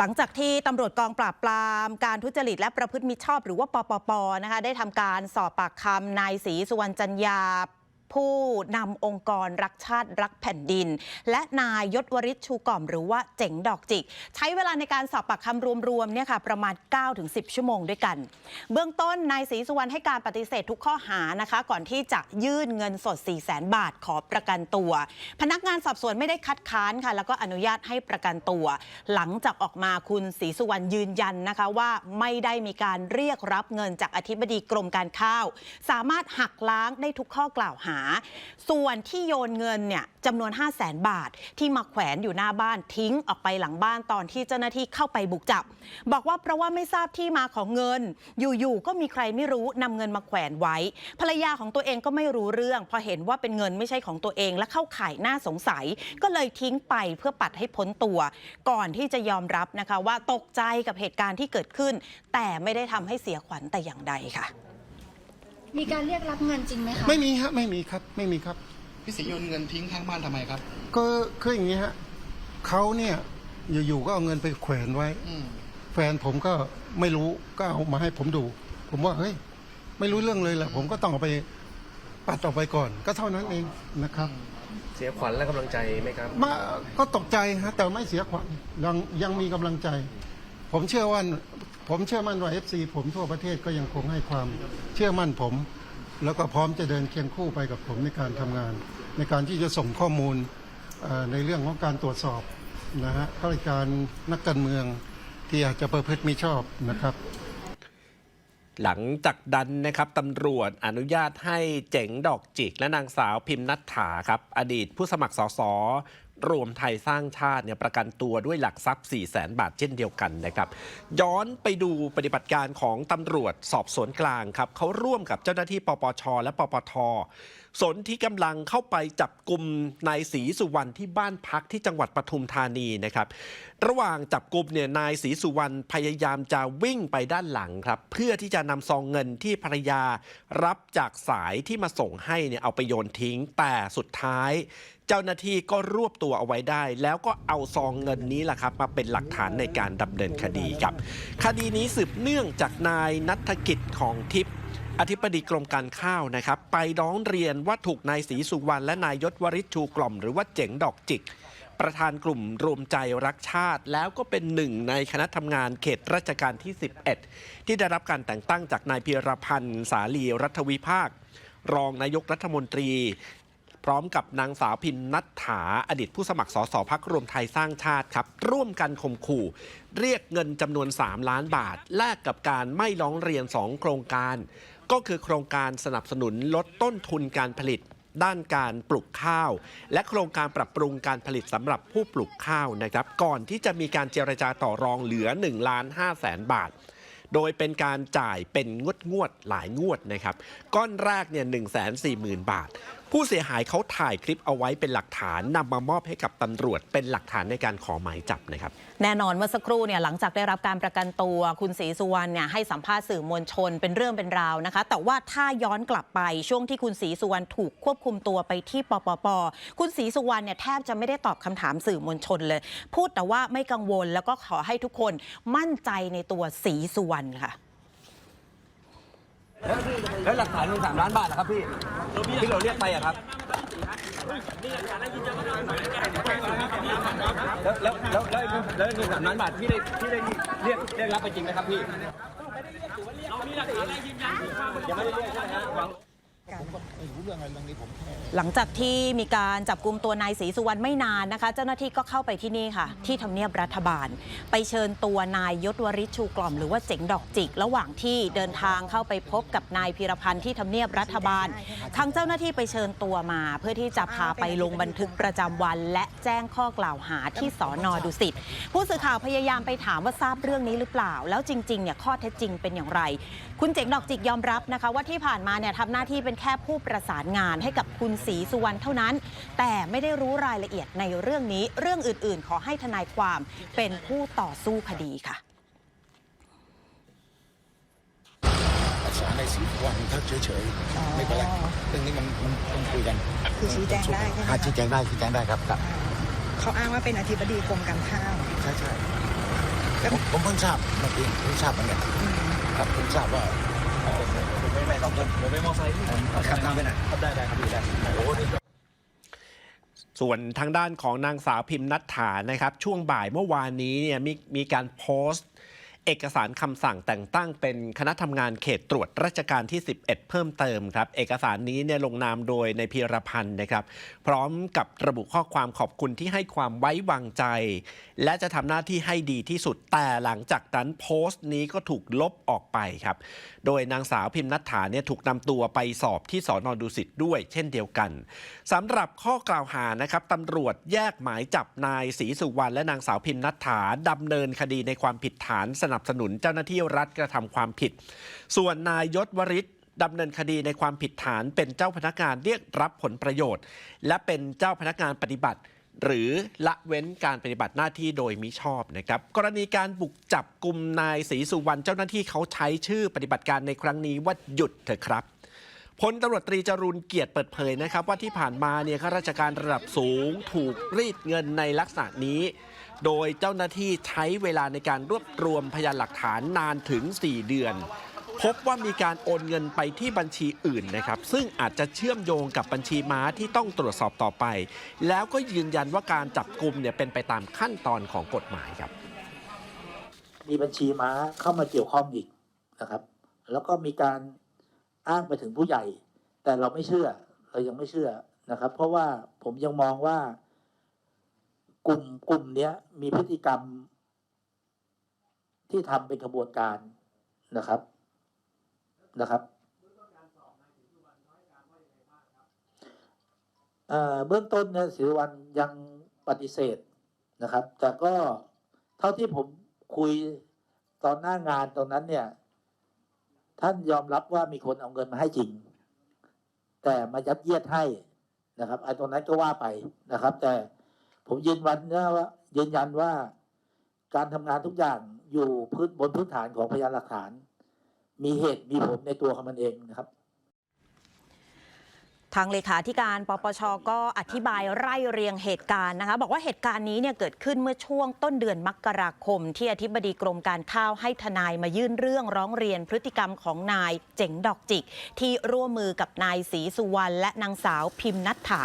หลังจากที่ตำรวจกองปราบปราม การทุจริตและประพฤติมิชอบ หรือว่าปปปนะคะได้ทำการสอบปากคำนายศรีสุวรรณจันยา ผู้นำองค์กรรักชาติรักแผ่นดิน และนายยศวริศชูก่อมหรือว่าเจ๋งดอกจิก ใช้เวลาในการสอบปากคำรวมๆเนี่ยค่ะประมาณ 9-10 ชั่วโมงด้วยกัน เบื้องต้นนายศรีสุวรรณให้การปฏิเสธทุกข้อหานะคะ ก่อนที่จะยื่นเงินสด 4 0 0แสนบาทขอประกันตัว พนักงานสอบสวนไม่ได้คัดค้านค่ะ แล้วก็อนุญาตให้ประกันตัว หลังจากออกมาคุณศรีสุวรรณยืนยันนะคะว่าไม่ได้มีการเรียกรับเงินจากอธิบดีกรมการข้าว สามารถหักล้างได้ทุกข้อกล่าวหาส่วนที่โยนเงินเนี่ยจำนวน 5 0 0แสนบาท ที่มาแขวนอยู่หน้าบ้านทิ้งออกไปหลังบ้านตอนที่เจ้าหน้าที่เข้าไปบุกจับ บอกว่าเพราะว่าไม่ทราบที่มาของเงิน อยู่ๆก็มีใครไม่รู้นำเงินมาแขวนไว้ ภรรยาของตัวเองก็ไม่รู้เรื่อง พอเห็นว่าเป็นเงินไม่ใช่ของตัวเองและเข้าข่ายน่าสงสัย ก็เลยทิ้งไปเพื่อปัดให้พ้นตัว ก่อนที่จะยอมรับนะคะว่าตกใจกับเหตุการณ์ที่เกิดขึ้น แต่ไม่ได้ทำให้เสียขวัญแต่อย่างใดค่ะ มีการเรียกรับเงินจริงไหมคะไม่มีฮะไม่มีครับ ไม่มีครับ พี่ศรีโยนเงินทิ้งข้างบ้านทำไมครับ ก็คืออย่างนี้ฮะเขาเนี่ยอยู่ๆก็เอาเงินไปแขวนไว้ อืมแฟนผมก็ไม่รู้ก็เอามาให้ผมดู ผมว่าเฮ้ย ไม่รู้เรื่องเลยแหละผมก็ต้องเอาไปปัดออกไปก่อน ก็เท่านั้นเองนะครับเสียขวัญและกำลังใจไหมครับ มาก็ตกใจฮะแต่ไม่เสียขวัญยังยังมีกำลังใจ ผมเชื่อว่าผมเชื่อมั่นว่าเอฟซีผมทั่วประเทศก็ยังคงให้ความเชื่อมั่นผม แล้วก็พร้อมจะเดินเคียงคู่ไปกับผมในการทำงาน ในการที่จะส่งข้อมูลในเรื่องของการตรวจสอบนะฮะข้าราชการนักการเมืองที่อาจจะประพฤติมิชอบนะครับหลังจากดันนะครับตำรวจอนุญาตให้เจ๋งดอกจิก และนางสาวพิมพ์นัทถาครับ อดีตผู้สมัครสส รวมไทยสร้างชาติเนี่ยประกันตัวด้วยหลักทรัพย์ 4 0 0แสนบาทเช่นเดียวกันนะครับ ย้อนไปดูปฏิบัติการของตำรวจสอบสวนกลางครับเขาร่วมกับเจ้าหน้าที่ปปช และปปท สนที่กำลังเข้าไปจับกลุ่มนายศรีสุวรรณที่บ้านพักที่จังหวัดปทุมธานีนะครับ ระหว่างจับกลุ่มเนี่ยนายศรีสุวรรณพยายามจะวิ่งไปด้านหลังครับ เพื่อที่จะนำซองเงินที่ภรรยารับจากสายที่มาส่งให้เนี่ยเอาไปโยนทิ้งแต่สุดท้ายเจ้าหน้าที่ก็รวบตัวเอาไว้ได้ แล้วก็เอาซองเงินนี้แหละครับ มาเป็นหลักฐานในการดำเนินคดีครับ คดีนี้สืบเนื่องจากนายนัฐกิจของทิพย์ อธิบดีกรมการข้าวนะครับ ไปร้องเรียนว่าถูกนายศรีสุวรรณและนายยศวริชชูกล่อมหรือว่าเจ๋งดอกจิก ประธานกลุ่มรวมใจรักชาติ แล้วก็เป็นหนึ่งในคณะทำงานเขตราชการที่ 11 ที่ได้รับการแต่งตั้งจากนายพีรพันธ์ สาลีรัฐวิภาค รองนายกรัฐมนตรี พร้อมกับนางสาวพิมนัทถาอดีตผู้สมัครสสพักรวมไทยสร้างชาติครับ ร่วมกันข่มขู่ เรียกเงินจำนวน 3 ล้านบาท แลกกับการไม่ร้องเรียน 2 โครงการ ก็คือโครงการสนับสนุนลดต้นทุนการผลิตด้านการปลูกข้าว และโครงการปรับปรุงการผลิตสำหรับผู้ปลูกข้าวนะครับ ก่อนที่จะมีการเจรจาต่อรองเหลือ1ล้าน5แสนบาท โดยเป็นการจ่ายเป็นงวดงวดๆหลายงวดนะครับ ก้อนแรกเนี่ยหนึ่งแสนสี่หมื่นบาท ผู้เสียหายเขาถ่ายคลิปเอาไว้เป็นหลักฐานนำมามอบให้กับตำรวจ เป็นหลักฐานในการขอหมายจับนะครับ แน่นอนเมื่อสักครู่เนี่ยหลังจากได้รับการประกันตัวคุณศรีสุวรรณเนี่ยให้สัมภาษณ์สื่อมวลชนเป็นเรื่องเป็นราวนะคะ แต่ว่าถ้าย้อนกลับไปช่วงที่คุณศรีสุวรรณถูกควบคุมตัวไปที่ปปปคุณศรีสุวรรณเนี่ยแทบจะไม่ได้ตอบคำถามสื่อมวลชนเลย พูดแต่ว่าไม่กังวลแล้วก็ขอให้ทุกคนมั่นใจในตัวศรีสุวรรณค่ะ แล้วหลักฐานเงินสามล้านบาทนะครับพี่ที่เราเรียกไปอะครับแล้วแล้วแล้วแล้วแล้วเงินสามล้านบาทที่ได้ที่ได้เรียกเรียกรับไปจริงไหมครับพี่ยังไม่ได้เรียกใช่ไหม ฮะหลังจากที่มีการจับกลุ่มตัวนายศรีสุวรรณไม่นานนะคะ เจ้าหน้าที่ก็เข้าไปที่นี่ค่ะ ที่ทำเนียบรัฐบาล ไปเชิญตัวนายยศวริชชูกล่อมหรือว่าเจ๋งดอกจิก ระหว่างที่เดินทางเข้าไปพบกับนายพีรพันธ์ที่ทำเนียบรัฐบาล ทางเจ้าหน้าที่ไปเชิญตัวมา เพื่อที่จะพาไปลงบันทึกประจำวัน และแจ้งข้อกล่าวหาที่สอนอดุสิตผู้สื่อข่าวพยายามไปถามว่าทราบเรื่องนี้หรือเปล่า แล้วจริงๆเนี่ยข้อเท็จจริงเป็นอย่างไร คุณเจ๋งดอกจิกยอมรับนะคะ ว่าที่ผ่านมาเนี่ยทำหน้าที่เป็นแค่ผู้ประสานงานให้กับคุณศรีสุวรรณเท่านั้น แต่ไม่ได้รู้รายละเอียดในเรื่องนี้ เรื่องอื่น ๆ ขอให้ทนายความเป็นผู้ต่อสู้คดีค่ะรักษาในสีวันถ้าเฉยๆไม่เป็นไรเรื่องนี้มันมันต้องคุยกันคือชี้แจงได้ใช่ไหมอ่าคะชี้แจงได้ชี้แจงได้ครับครับเขาอ้างว่าเป็นอธิบดีกรมการข้าว ใช่ใช่ผมผมเพิ่งทราบเมื่อกี้เพิ่งทราบเหมือนกันครับเพิ่งทราบว่า ไม่ต้องผมผมไปมอไซค์ขับตามไปไหนครับได้ได้ครับพี่ได้โอ้โหส่วนทางด้านของนางสาวพิมพ์นัทฐานนะครับ ช่วงบ่ายเมื่อวานนี้เนี่ยมีมีการโพสต์ เอกสารคำสั่งแต่งตั้งเป็นคณะทำงานเขตตรวจราชการที่ 11 เพิ่มเติมครับ เอกสารนี้เนี่ยลงนามโดยในพีรพันธ์นะครับ พร้อมกับระบุข้อความขอบคุณที่ให้ความไว้วางใจ และจะทำหน้าที่ให้ดีที่สุดแต่หลังจากนั้นโพสต์นี้ก็ถูกลบออกไปครับ โดยนางสาวพิมพ์นัทธาเนี่ยถูกนำตัวไปสอบที่สอนอดุสิตด้วย เช่นเดียวกันสำหรับข้อกล่าวหานะครับตำรวจแยกหมายจับนายศรีสุวรรณและนางสาวพิมพ์นัทธาดำเนินคดีในความผิดฐานสนับสนุนเจ้าหน้าที่รัฐกระทำความผิด ส่วนนายยศวริศดำเนินคดีในความผิดฐานเป็นเจ้าพนักงานเรียกรับผลประโยชน์ และเป็นเจ้าพนักงานปฏิบัติ หรือละเว้นการปฏิบัติหน้าที่โดยมิชอบนะครับกรณีการบุกจับกลุ่มนายศรีสุวรรณเจ้าหน้าที่เขาใช้ชื่อปฏิบัติการในครั้งนี้ว่าหยุดเถอะครับพลตำรวจตรีจรูนเกียรติเปิดเผยนะครับว่าที่ผ่านมาเนี่ยข้าราชการระดับสูง ถูกรีดเงินในลักษณะนี้ โดยเจ้าหน้าที่ใช้เวลาในการรวบรวมพยานหลักฐานนานถึง 4 เดือน พบว่ามีการโอนเงินไปที่บัญชีอื่นนะครับ ซึ่งอาจจะเชื่อมโยงกับบัญชีม้าที่ต้องตรวจสอบต่อไป แล้วก็ยืนยันว่าการจับกลุ่มเนี่ยเป็นไปตามขั้นตอนของกฎหมายครับ มีบัญชีม้าเข้ามาเกี่ยวข้องอีกนะครับ แล้วก็มีการอ้างไปถึงผู้ใหญ่ แต่เราไม่เชื่อเรายังไม่เชื่อนะครับ เพราะว่าผมยังมองว่า กลุ่มกลุ่มเนี้ยมีพฤติกรรม ที่ทำเป็นขบวนการนะครับนะครับเบื้องต้นเนี่ยศิริวัลยังปฏิเสธนะครับ แต่ก็เท่าที่ผมคุยตอนหน้างานตรงนั้นเนี่ย ท่านยอมรับว่ามีคนเอาเงินมาให้จริง แต่มายัดเยียดให้นะครับไอ้ตรงนั้นก็ว่าไปนะครับ แต่ ผมยืนวันนะว่ายืนยันว่าการทำงานทุกอย่างอยู่พื้นบนพื้นฐานของพยานหลักฐาน มีเหตุมีผลในตัวของมันเองนะครับ ทางเลขาธิการปปชก็อธิบายไล่เรียงเหตุการณ์นะคะ บอกว่าเหตุการณ์นี้เนี่ยเกิดขึ้นเมื่อช่วงต้นเดือนมกราคม ที่อธิบดีกรมการข้าวให้ทนายมายื่นเรื่องร้องเรียนพฤติกรรมของนายเจ๋งดอกจิก ที่ร่วมมือกับนายศรีสุวรรณและนางสาวพิมพ์นัทถา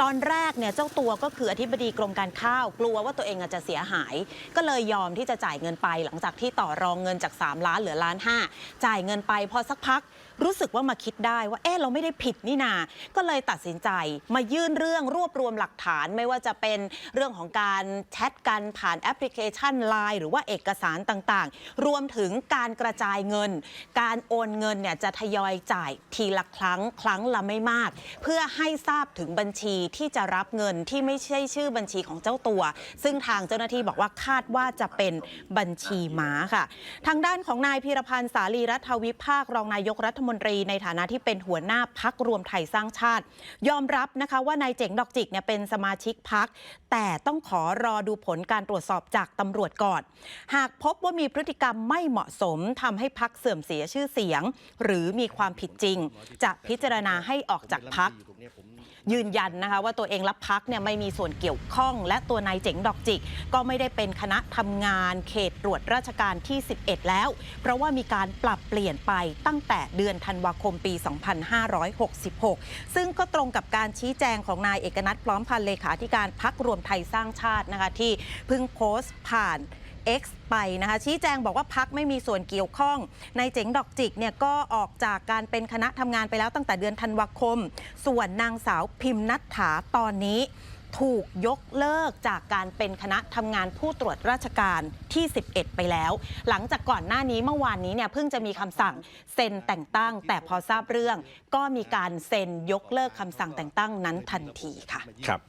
ตอนแรกเนี่ยเจ้าตัวก็คืออธิบดีกรมการข้าวกลัวว่าตัวเองอาจจะเสียหาย ก็เลยยอมที่จะจ่ายเงินไปหลังจากที่ต่อรองเงินจาก 3 ล้านเหลือล้านห้าจ่ายเงินไปพอสักพัก รู้สึกว่ามาคิดได้ว่าเอ๊ะเราไม่ได้ผิดนี่นา ก็เลยตัดสินใจมายื่นเรื่องรวบรวมหลักฐานไม่ว่าจะเป็นเรื่องของการแชทกันผ่านแอปพลิเคชัน Line หรือว่าเอกสารต่างๆ รวมถึงการกระจายเงิน การโอนเงินเนี่ยจะทยอยจ่ายทีละครั้งครั้งละไม่มาก เพื่อให้ทราบถึงบัญชีที่จะรับเงินที่ไม่ใช่ชื่อบัญชีของเจ้าตัว ซึ่งทางเจ้าหน้าที่บอกว่าคาดว่าจะเป็นบัญชีม้าค่ะ ทางด้านของนายพีรพันธ์สาลีรัฐวิภาครองนายกรัฐมมนตรีในฐานะที่เป็นหัวหน้าพักรวมไทยสร้างชาติ ยอมรับนะคะว่านายเจ๋งดอกจิกเนี่ยเป็นสมาชิกพัก แต่ต้องขอรอดูผลการตรวจสอบจากตำรวจก่อน หากพบว่ามีพฤติกรรมไม่เหมาะสมทำให้พักเสื่อมเสียชื่อเสียง หรือมีความผิดจริง จะพิจารณาให้ออกจากพัก ยืนยันนะคะว่าตัวเองและพักเนี่ยไม่มีส่วนเกี่ยวข้อง และตัวนายเจ๋งดอกจิก ก็ไม่ได้เป็นคณะทำงานเขตตรวจราชการที่ 11 แล้ว เพราะว่ามีการปรับเปลี่ยนไปตั้งแต่เดือนธันวาคมปี 2566 ซึ่งก็ตรงกับการชี้แจงของนายเอกนัทพร้อมพันเลขาธิการพักรวมไทยสร้างชาตินะคะที่เพิ่งโพสต์ผ่าน X ไปนะคะชี้แจงบอกว่าพักไม่มีส่วนเกี่ยวข้องนายเจ๋งดอกจิกเนี่ยก็ออกจากการเป็นคณะทำงานไปแล้วตั้งแต่เดือนธันวาคม ส่วนนางสาวพิมพ์นัทถาตอนนี้ ถูกยกเลิกจากการเป็นคณะทำงานผู้ตรวจราชการที่ 11 ไปแล้ว หลังจากก่อนหน้านี้เมื่อวานนี้เนี่ยเพิ่งจะมีคำสั่งเซ็นแต่งตั้ง แต่พอทราบเรื่อง ก็มีการเซ็นยกเลิกคำสั่งแต่งตั้งนั้นทันทีค่ะครับ